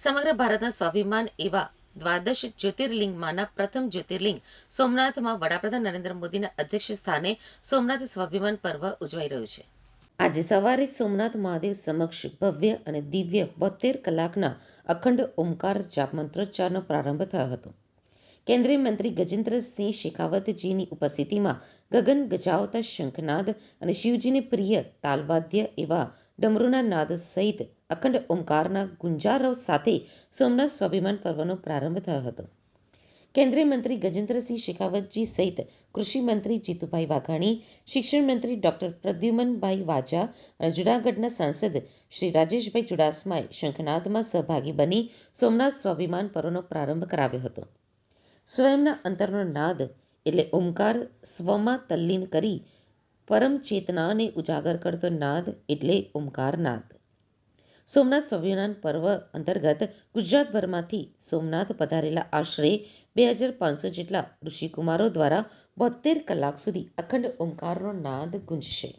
સમગ્ર ભારતના સ્વાભિમાન એવા દ્વાદશ જ્યોતિર્લિંગમાંના પ્રથમ જ્યોતિર્લિંગ સોમનાથમાં વડાપ્રધાન નરેન્દ્ર મોદીના અધ્યક્ષ સ્થાને સોમનાથ સ્વાભિમાન પર્વ ઉજવાઈ રહ્યું છે. આજે સવારે સોમનાથ મહાદેવ સમક્ષ ભવ્ય અને દિવ્ય બોતેર કલાકના અખંડ ઓમકાર જાપ મંત્રોચ્ચારનો પ્રારંભ થયો હતો. કેન્દ્રીય મંત્રી ગજેન્દ્રસિંહ શેખાવતજીની ઉપસ્થિતિમાં ગગન ગજાવતા શંખનાદ અને શિવજીને પ્રિય તાલવાદ્ય એવા ડમરૂના નાદ સહિત અખંડ ઓમકારના ગુંજારવ સાથે સોમનાથ સ્વાભિમાન પર્વનો પ્રારંભ થયો હતો. કેન્દ્રીય મંત્રી ગજેન્દ્રસિંહ શેખાવતજી સહિત કૃષિ મંત્રી જીતુભાઈ વાઘાણી, શિક્ષણ મંત્રી ડોક્ટર પ્રદ્યુમનભાઈ વાજા અને જૂનાગઢના સાંસદ શ્રી રાજેશભાઈ ચુડાસમાએ શંખનાદમાં સહભાગી બની સોમનાથ સ્વાભિમાન પર્વનો પ્રારંભ કરાવ્યો હતો. સ્વયંના અંતરનો નાદ એટલે ઓમકાર સ્વમાં તલ્લીન કરી પરમ ચેતનાને ઉજાગર કરતો નાદ એટલે ઓમકાર નાદ. સોમનાથ સ્વામિનારાયણ પર્વ અંતર્ગત ગુજરાતભરમાંથી સોમનાથ પધારેલા આશરે બે હજાર પાંચસો જેટલા ઋષિકુમારો દ્વારા બોતેર કલાક સુધી અખંડ ઓમકારનો નાદ ગુંજશે.